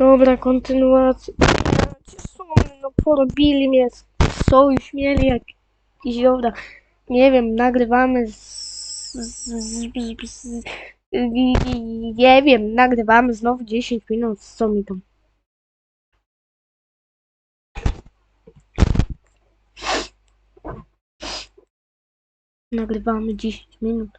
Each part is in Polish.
Dobra, kontynuacja. Sumny, no porobili mnie. Sojusz mieli jakiś, dobra. Nie wiem, nagrywamy z... z, z, z, z nie wiem, nagrywamy znowu 10 minut, co mi tam. Nagrywamy 10 minut.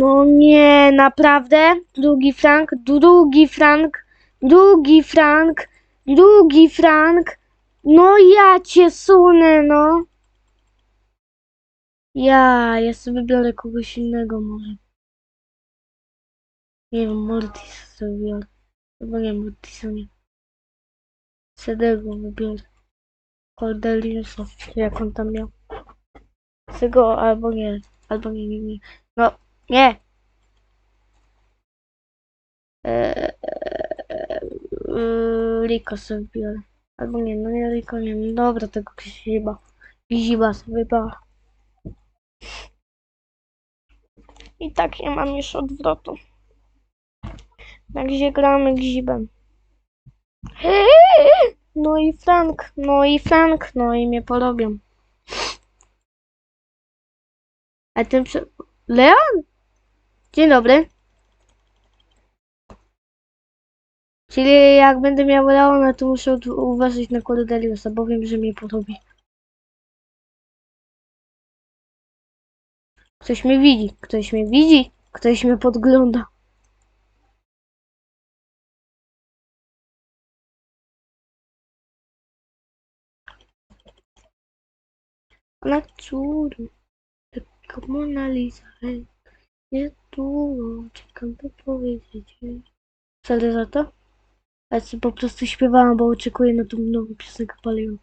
No nie, naprawdę? Drugi frank, drugi frank, drugi frank, drugi frank. No ja cię sunę, no. Ja, ja sobie wybiorę kogoś innego może. Nie wiem, Mortis sobie wybiorę. Chyba nie, Mortisa nie. Sedego wybiorę. Cordeliusa, jak on tam miał. Sego, albo nie, albo nie, nie, nie. No, nie. Eee, Riko sobie biorę. Albo nie, no nie Riko, nie. No dobra, tego Grzyba. Grzyba sobie wybrała. I tak nie mam już odwrotu. Także gramy Grzybem. No i Frank, no i Frank, no i mnie porobią. A ten prze... Leon? Dzień dobry. Czyli jak będę miał Leona, to muszę uważać na Cordeliusa, bo wiem, że mnie podobi. Ktoś mnie widzi, ktoś mnie widzi, ktoś mnie podgląda. Na córu, tylko Mona Lisa. Nie długo, czekam to powiedzieć. Wcale za to? Ja sobie po prostu śpiewałam, bo oczekuję na tą nową piosenkę Palion.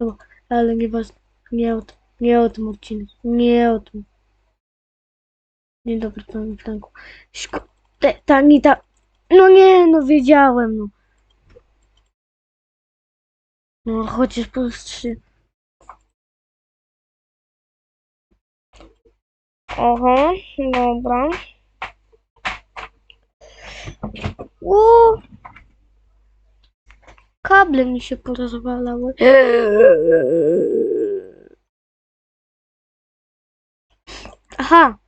No, ale nieważne. Nie o tym, nie o tym odcinku. Nie o tym. Dzień dobry, panie Franku. Szko... Te, ta Anita... No nie, no wiedziałem, no. No, chociaż plus trzy. Aha, dobra. Uuu. Kable mi się porozwalały. Aha.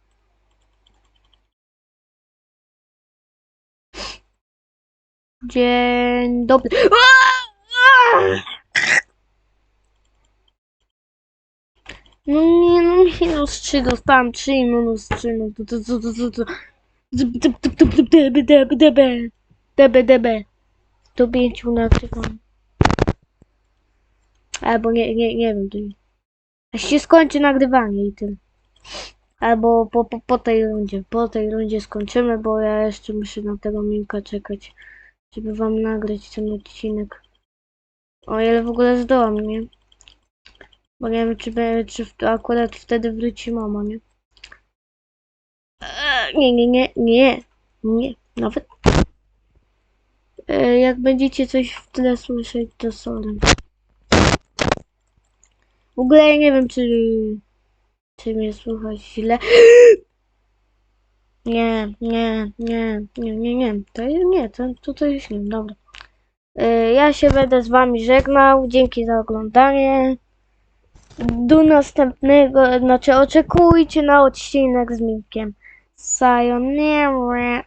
Dzień dobry. No nie, no minus 3 dostałam 3 i minus 3, no to to to to to to debe, debe. Do pięciu nagrywam. Albo nie, nie, nie wiem, to nie. Aż się skończy nagrywanie i tyle. Albo po, po, po tej rundzie, po tej rundzie skończymy, bo ja jeszcze muszę na tego Minka czekać, żeby wam nagrać ten odcinek. O ile w ogóle zdołam, nie? Bo nie wiem, czy, czy akurat wtedy wróci mama, nie? Eee, Nie, nie, nie, nie, nie, nawet. E, jak będziecie coś w tle słyszeć, to sorry. W ogóle ja nie wiem, czy, czy mnie słychać źle. Nie, nie, nie, nie, nie, nie, to nie, to, to, to jest nie, dobra. E, ja się będę z wami żegnał, dzięki za oglądanie. Do następnego, znaczy oczekujcie na odcinek z Minkiem. Sayonara.